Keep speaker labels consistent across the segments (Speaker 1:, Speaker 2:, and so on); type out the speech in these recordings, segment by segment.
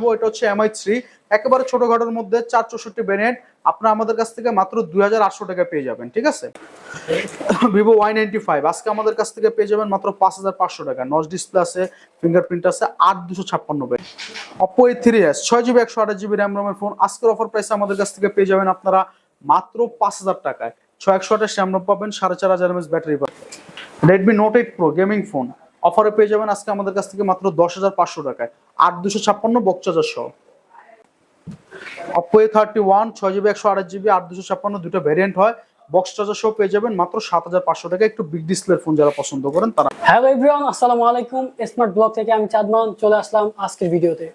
Speaker 1: এটা হচ্ছে MI three একেবারে ছোটখাটোর মধ্যে চার চৌষট্টি ভ্যারিয়েন্ট আপনারা আমাদের কাছ থেকে মাত্র দুই হাজার আটশো টাকা পেয়ে যাবেন, ঠিক আছে? ভিভো ওয়াই নাইনটি ফাইভ আজকে আমাদের কাছ থেকে পেয়ে যাবেন মাত্র পাঁচ হাজার পাঁচশো টাকা। নচ ডিসপ্লে আছে ফিঙ্গারপ্রিন্ট আছে, আট দুশো ছাপ্পান্ন অপো এ থ্রি এস ছয় জিবি, একশো আঠাশ জিবি র্যাম রোমের ফোন আজকের অফার প্রাইসে আমাদের কাছ থেকে পেয়ে যাবেন আপনারা মাত্র পাঁচ হাজার টাকায়। ছয় একশো আঠাশ র্যাম রোম পাবেন, সাড়ে চার হাজার এমএস ব্যাটারি পাবেন Redmi Note eight Pro gaming phone অফারে পেয়ে যাবেন আজকে আমাদের কাছ থেকে মাত্র দশ হাজার পাঁচশো টাকায়। আট দুশো ছাপ্পান্ন বকচার্জার সহ। অপো এ থার্টি ওয়ান ছয় জিবি একশো আঠাশ জিবি আট দুশো ছাপ্পান্ন দুটো ভ্যারিয়েন্ট হয়। বক্স চার্জার সহ পেয়ে যাবেন মাত্র সাত হাজার পাঁচশো টাকা একটু বিগ ফোন যারা পছন্দ করেন তারা।
Speaker 2: এভরিওয়ান আসসালামু আলাইকুম। স্মার্ট ব্লগ থেকে আমি চাঁদমান চলে আসলাম আজকের ভিডিওতে।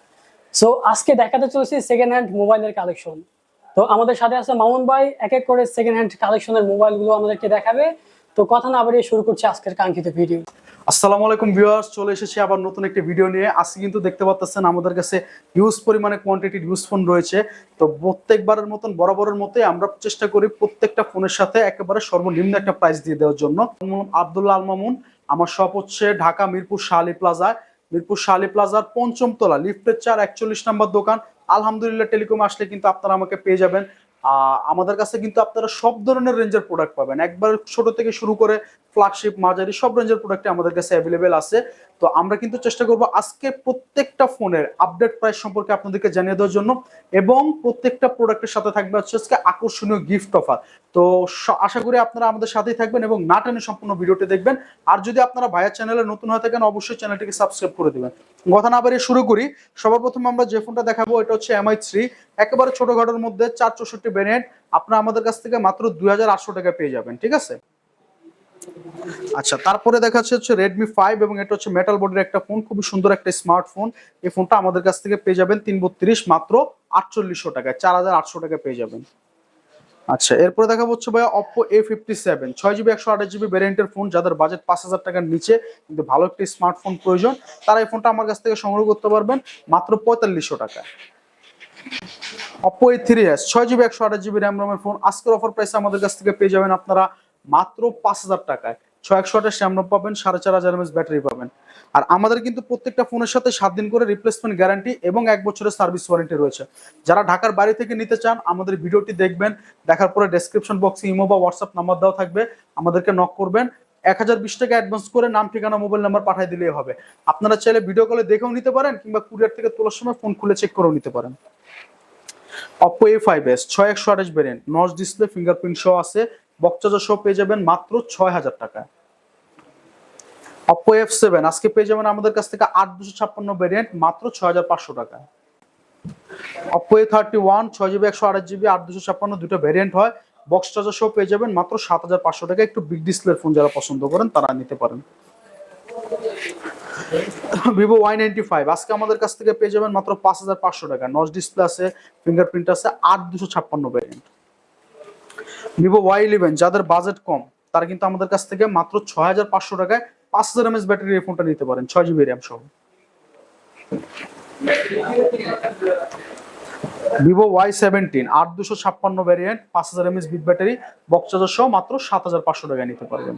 Speaker 2: সো আজকে দেখাতে চলেছি সেকেন্ড হ্যান্ড মোবাইলের কালেকশন তো আমাদের সাথে আছে মামুন ভাই, এক এক করে সেকেন্ড হ্যান্ড কালেকশনের মোবাইলগুলো আমাদেরকে দেখাবে। তো কথা না বাড়িয়ে শুরু করছি আজকের কাঙ্ক্ষিত ভিডিও
Speaker 1: আসসালামু আলাইকুম ভিউয়ার্স, চলে এসেছি আবার নতুন একটি ভিডিও নিয়ে। আজকে কিন্তু দেখতে পাচ্ছেন আমাদের কাছে হিউজ পরিমাণে কোয়ান্টিটির ইউজ ফোন রয়েছে। তো প্রত্যেকবারের মতন, বরাবরের মতোই আমরা চেষ্টা করি প্রত্যেকটা ফোনের সাথে একেবারে সর্বনিম্ন একটা প্রাইস দিয়ে দেওয়ার জন্য। আব্দুল্লাহ আল মামুন, আমার শপ হচ্ছে ঢাকা মিরপুর শাহালি প্লাজায় মিরপুর শাহালি প্লাজার পঞ্চম তলা লিফটের চার একচল্লিশ নম্বর দোকান। আলহামদুলিল্লাহ টেলিকম আসলে কিন্তু আপনারা আমাকে পেয়ে যাবেন। আমাদের কাছে কিন্তু আপনারা সব ধরনের রেঞ্জের প্রোডাক্ট পাবেন। একবার ছোট থেকে শুরু করে ফ্ল্যাগশিপ মাঝারি সব রেঞ্জের প্রোডাক্ট আমাদের কাছে অ্যাভেলেবেল আছে। তো আমরা কিন্তু চেষ্টা করব আজকে প্রত্যেকটা ফোনের আপডেট প্রাইস সম্পর্কে আপনাদেরকে জানিয়ে দেওয়ার জন্য এবং প্রত্যেকটা প্রোডাক্টের সাথে থাকবে হচ্ছে আজকে আকর্ষণীয় গিফট অফার তো আশা করি আপনারা আমাদের সাথেই থাকবেন এবং না টেনে সম্পূর্ণ ভিডিওটি দেখবেন। আর যদি আপনারা ভাইয়ার চ্যানেলে নতুন হয়ে থাকেন, অবশ্যই চ্যানেলটিকে সাবস্ক্রাইব করে দেবেন। কথা না বাড়িয়ে শুরু করি সবার প্রথম আমরা যে ফোনটা দেখাবো, এটা হচ্ছে এমআই থ্রি একেবারে ছোটখাটোর মধ্যে চার চৌষট্টি আপনারা আমাদের কাছ থেকে মাত্র দুই হাজার আটশো টাকা পেয়ে যাবেন, ঠিক আছে? আচ্ছা তারপরে দেখা যাচ্ছে রেডমি ফাইভ এবং এটা হচ্ছে মেটাল বডির একটা ফোন খুবই সুন্দর একটা স্মার্টফোন এই ফোনটা আমাদের কাছ থেকে পেয়ে যাবেন তিন বত্রিশ, মাত্র আটচল্লিশশো টাকায়, চার হাজার আটশো টাকা পেয়ে যাবেন। আচ্ছা এরপরে দেখা হচ্ছে ভাইয়া অপো এ ফিফটি সেভেন ছয় জিবি, একশো আঠাশ জিবি ভ্যারিয়েন্টের ফোন যাদের বাজেট পাঁচ হাজার টাকার নিচে, কিন্তু ভালো একটি স্মার্টফোন প্রয়োজন, তারা এই ফোনটা আমার কাছ থেকে সংগ্রহ করতে পারবেন, মাত্র পঁয়তাল্লিশশো টাকায় অপো এ থ্রি এস ছয় জিবি, একশো আঠাশ জিবি র্যাম রোমের ফোন আজকের অফার প্রাইসে আমাদের কাছ থেকে পেয়ে যাবেন আপনারা মাত্র পাঁচ হাজার টাকায়। ছয় একশো আঠাশ র্যাম পাবেন, সাড়ে চার হাজার এমএস ব্যাটারি পাবেন। আর আমাদের কিন্তু প্রত্যেকটা ফোনের সাথে সাত দিন করে রিপ্লেসমেন্ট গ্যারান্টি এবং এক বছরের সার্ভিস ওয়ারেন্টি রয়েছে। যারা ঢাকার বাড়ি থেকে নিতে চান, আমাদের ভিডিওটি দেখবেন, দেখার পরে ডেসক্রিপশন বক্সে ইমো বা হোয়াটসঅ্যাপ নাম্বার দেওয়া থাকবে, আমাদেরকে নক করবেন। এক হাজার বিশ টাকা অ্যাডভান্স করে নাম, ঠিকানা মোবাইল নাম্বার পাঠিয়ে দিলেই হবে। আপনারা চাইলে ভিডিও কলে দেখেও নিতে পারেন, কিংবা কুরিয়ার থেকে তোলার সময় ফোন খুলে চেক করেও নিতে পারেন। অপো এ ফাইভ এস ছয় একশো আঠাশ ভ্যারিয়েন্ট নচ ডিসপ্লে ফিঙ্গারপ্রিন্ট সহ আছে। বক্সাজার সহ পেয়ে যাবেন মাত্র ছয় হাজার টাকা। অপো এফ সেভেন আজকে পেয়ে যাবেন আমাদের কাছ থেকে আট দুশো ছাপ্পান্ন ভ্যারিয়েন্ট মাত্র ছয় হাজার পাঁচশো টাকা। অপো এ থার্টি ওয়ান ছয় জিবি একশো আঠাশ জিবি আট দুশো ছাপ্পান্ন দুটো ভ্যারিয়েন্ট হয়। বক্স চার্জার সহ পেয়ে যাবেন মাত্র সাত হাজার পাঁচশো টাকা। একটু বিগ ডিসপ্লের ফোন যারা পছন্দ করেন, তারা নিতে পারেন। ভিভো ওয়াই নাইনটি ফাইভ আজকে আমাদের কাছ থেকে পেয়ে যাবেন মাত্র পাঁচ হাজার পাঁচশো টাকা। নচ ডিসপ্লে আছে ফিঙ্গারপ্রিন্ট আছে, আট দুশো ছাপ্পান্ন ভ্যারিয়েন্ট ভিভো ওয়াই ইলেভেন যাদের বাজেট কম, তারা কিন্তু আমাদের কাছ থেকে মাত্র ছয় হাজার পাঁচশো টাকায় পাঁচ হাজার এমএস ব্যাটারি এই ফোনটা নিতে পারেন, ছয় জিবি র্যাম সহ। ভিভো ওয়াই সেভেন্টিন আট দুশো ছাপ্পান্ন ভ্যারিয়েন্ট পাঁচ হাজার mAh big battery box charger সহ মাত্র সাত হাজার পাঁচশো টাকায় নিতে পারবেন।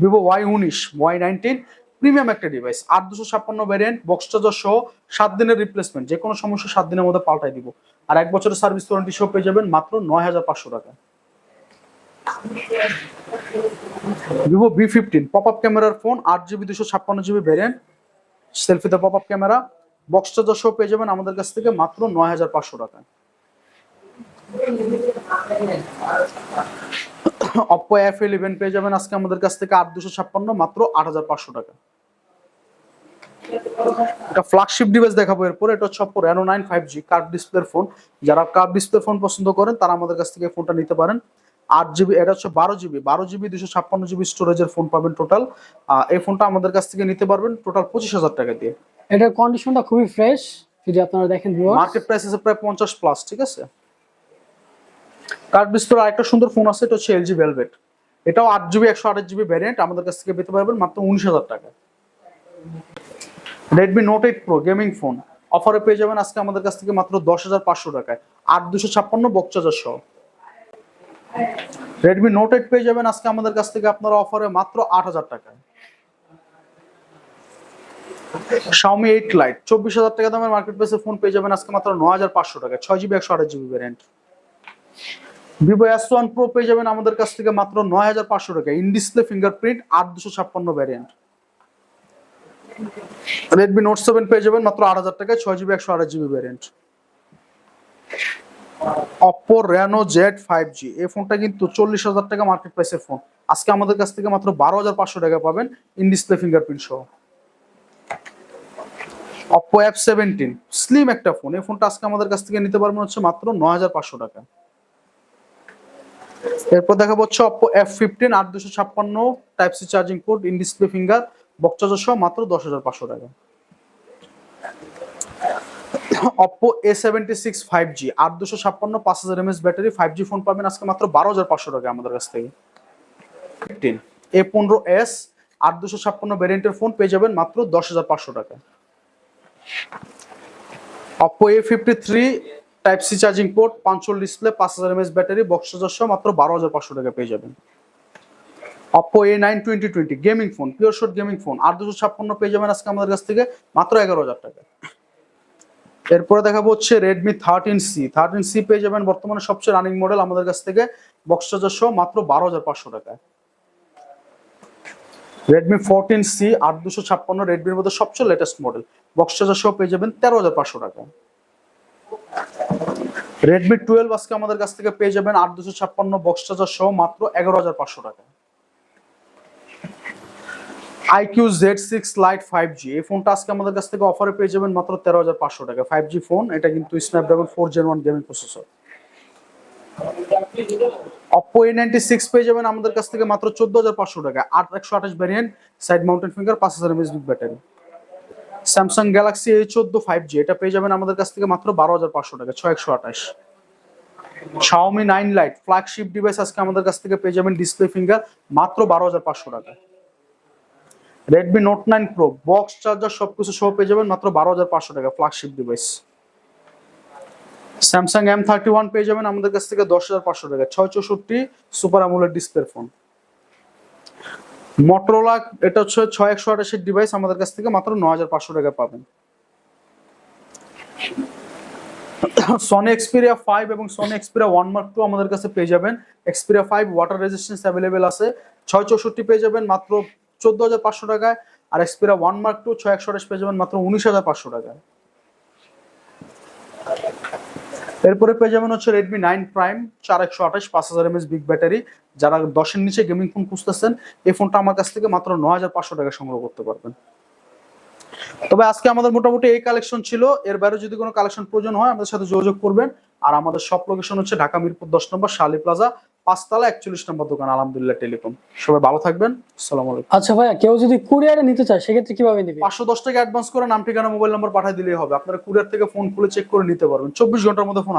Speaker 1: ভিভো ওয়াই উনিশ ওয়াই নাইনটিন প্রিমিয়াম একটা ডিভাইস আট দুশো ছাপ্পান্ন ভ্যারিয়েন্ট বক্স চার্জার সহ সাত দিনের রিপ্লেসমেন্ট যে কোনো সমস্যা সাত দিনের মধ্যে পাল্টাই দিব। আর এক বছরের সার্ভিস ওয়ারেন্টি সহ পেয়ে যাবেন মাত্র নয় হাজার পাঁচশো টাকা। Vivo V fifteen pop up ক্যামেরার ফোন আট জিবি দুশো ছাপ্পান্ন GB variant সেলফিতে pop up camera box charger সহ পেয়ে যাবেন আমাদের কাছ থেকে মাত্র নয় হাজার পাঁচশো টাকা। অপো এফ ইলেভেন পেয়ে যাবেন আজকে আমাদের কাছ থেকে আট দুশো ছাপ্পান্ন, মাত্র আট হাজার পাঁচশো টাকা। একটা ফ্ল্যাগশিপ ডিভাইস দেখাবো এরপর এটা হচ্ছে Oppo Reno nine five G curve ডিসপ্লের ফোন যারা কার্ভ ডিসপ্লে ফোন পছন্দ করেন তারা আমাদের কাছ থেকে ফোনটা নিতে পারেন। আট জিবি এটা হচ্ছে বারো জিবি বারো জিবি দুশো ছাপ্পান্ন জিবি স্টোরেজের ফোন পাবেন টোটাল এই ফোনটা আমাদের কাছ থেকে নিতে পারবেন টোটাল পঁচিশ হাজার টাকা দিয়ে।
Speaker 2: এটার কন্ডিশনটা খুবই ফ্রেশ যদি আপনারা দেখেন।
Speaker 1: মার্কেট প্রাইস আছে প্রায় পঞ্চাশ প্লাস ঠিক আছে? কার্ভ ডিসপ্লে আরেকটা সুন্দর ফোন আছে এটা হচ্ছে এলজি ভেলভেট এটাও আট জিবি একশো আঠাশ জিবি ভ্যারিয়েন্ট আমাদের কাছ থেকে পেতে পারবেন মাত্র উনিশ হাজার টাকা। Redmi Note eight Pro gaming phone অফারে পেয়ে যাবেন আজকে আমাদের কাছ থেকে মাত্র দশ হাজার পাঁচশো টাকায়। আট দুশো ছাপ্পান্ন বকচার্জার সহ। রেডমি নোট এইট পেয়ে যাবেন আজকে আমাদের কাছ থেকে আপনারা অফারে মাত্র আট হাজার টাকায়। Xiaomi 8 Lite, চব্বিশ হাজার টাকা দামের মার্কেট প্লেসে ফোন পেয়ে যাবেন আজকে মাত্র নয় হাজার পাঁচশো টাকা ছয় জিবি একশো আঠাশ GB variant Vivo S one Pro পেয়ে যাবেন আমাদের কাছ থেকে মাত্র নয় হাজার পাঁচশো টাকা ইন ফিঙ্গারপ্রিন্ট আট দুশো ছাপ্পান্ন ভ্যারিয়েন্ট রেডমি নোট সেভেন পেয়ে যাবেন মাত্র আট হাজার টাকায়, ছয় জিবি একশো আঠাশ GB variant Oppo Reno Z five G এই ফোনটা কিন্তু চল্লিশ হাজার টাকা মার্কেট প্রাইসের ফোন আজকে আমাদের কাছ থেকে মাত্র বারো হাজার পাঁচশো টাকা পাবেন ইন ডিসপ্লে ফিঙ্গারপ্রিন্ট সহ। অপো এফ সেভেন্টিন স্লিম একটা ফোন এই ফোনটা আজকে আমাদের কাছ থেকে নিতে পারবেন হচ্ছে মাত্র নয় হাজার পাঁচশো টাকা। এরপর দেখা হচ্ছে অপো এফ ফিফটিন আট দুশো ছাপ্পান্ন type C charging port in finger box charger সহ মাত্র দশ হাজার পাঁচশো টাকা। Oppo A seventy six five G আট দুশো ছাপ্পান্ন পাঁচ হাজার mAh battery five G phone পাবেন আজকে মাত্র বারো হাজার পাঁচশো টাকা আমাদের কাছ থেকে। ফিফটিন এ পনেরো এস আট দুশো ছাপ্পান্ন ভ্যারিয়েন্টের ফোন পেয়ে যাবেন মাত্র দশ হাজার পাঁচশো টাকা। Oppo A fifty three type C charging port পাঁচশো ডিসপ্লে পাঁচ হাজার এমএস ব্যাটারি বক্স সহ মাত্র বারো হাজার পাঁচশো টাকা পেয়ে যাবেন। Oppo A nine twenty twenty gaming phone pure shot gaming phone আট দুশো ছাপ্পান্ন পেয়ে যাবেন আজকে আমাদের কাছ থেকে মাত্র এগারো হাজার টাকা। এরপরে দেখাবো হচ্ছে Redmi thirteen C thirteen C পেয়ে যাবেন বর্তমানে সবচেয়ে রানিং মডেল আমাদের কাছ থেকে বক্স চার্জার সহ মাত্র বারো হাজার পাঁচশো টাকায় রেডমি ফোরটিন সি আট দুশো ছাপ্পান্ন রেডমির মধ্যে সবচেয়ে লেটেস্ট মডেল বক্স চার্জার সহ পেয়ে যাবেন তেরো হাজার পাঁচশো টাকা। রেডমি টুয়েলভ আজকে আমাদের কাছ থেকে পেয়ে যাবেন আট দুশো ছাপ্পান্ন বক্স চার্জার সহ মাত্র এগারো হাজার পাঁচশো টাকা। IQOO Z six lite five G এই ফোনটা আজকে আমাদের কাছ থেকে অফারে পেয়ে যাবেন মাত্র তেরো হাজার পাঁচশো টাকা। ফাইভ জি ফোন, এটা কিন্তু Snapdragon four Gen one gaming processor Oppo A ninety six পেয়ে যাবেন আমাদের কাছ থেকে মাত্র চোদ্দ হাজার পাঁচশো টাকা। আট একশো আঠাশ ভ্যারিয়েন্ট সাইড মাউন্টেন ফিঙ্গার পাঁচ হাজার mAh big battery Samsung Galaxy A চোদ্দ ফাইভ জি এটা পেয়ে যাবেন আমাদের কাছ থেকে মাত্র বারো হাজার পাঁচশো টাকা, ছয় একশো আঠাশ। Xiaomi nine lite flagship device আজকে আমাদের কাছ থেকে পেয়ে যাবেন ডিসপ্লে ফিঙ্গার মাত্র বারো হাজার পাঁচশো টাকা। Redmi Note nine Pro box charger সবকিছু সহ পেয়ে যাবেন মাত্র বারো হাজার পাঁচশো টাকা flagship device Samsung M thirty one পেয়ে যাবেন আমাদের কাছ থেকে দশ হাজার পাঁচশো টাকা, ছয় চৌষট্টি সুপার আমুলের ডিসপ্লের ফোন মটোরোলা এটা হচ্ছে ছয় একশো আঠাশের ডিভাইস আমাদের কাছ থেকে মাত্র ন হাজার পাঁচশো টাকা পাবেন। সনি এক্সপিরিয়া ফাইভ এবং Sony Xperia one Mark two আমাদের কাছে পেয়ে যাবেন। Xperia five water resistance available আছে, ছয় চৌষট্টি পেয়ে যাবেন মাত্র চোদ্দ হাজার পাঁচশো টাকায়, আর এক্সপিরিয়া ওয়ান মার্ক টু ছয় একশো পেয়ে যাবেন মাত্র উনিশ হাজার পাঁচশো টাকায়। এরপরে পেয়ে যাবেন হচ্ছে রেডমি নাইন প্রাইম চার একশো আঠাশ, পাঁচ হাজার এমএস বিগ ব্যাটারি যারা দশের নিচে গেমিং ফোন খুঁজতেছেন, এই ফোনটা আমার কাছ থেকে মাত্র ন হাজার পাঁচশো টাকা সংগ্রহ করতে পারবেন। তবে আজকে আমাদের মোটামুটি এই কালেকশন ছিল। এর বাইরে যদি কোনো কালেকশন প্রয়োজন হয়, আমাদের সাথে যোগাযোগ করবেন। আর আমাদের সব লোকেশন হচ্ছে ঢাকা মিরপুর দশ নম্বর, শালি প্লাজা পাঁচতলা একচল্লিশ নম্বর দোকান আলহামদুলিল্লাহ টেলিকম। সবাই ভালো থাকবেন আসসালামু আলাইকুম।
Speaker 2: আচ্ছা ভাইয়া কেউ যদি কুরিয়ারে নিতে চায় সেক্ষেত্রে কীভাবে নিবে?
Speaker 1: পাঁচশো দশ টাকা অ্যাডভান্স করে নাম ঠিকানা মোবাইল নম্বর পাঠিয়ে দিলেই হবে। আপনারা কুরিয়ার থেকে ফোন খুলে চেক করে নিতে পারবেন। চব্বিশ ঘণ্টার মধ্যে ফোন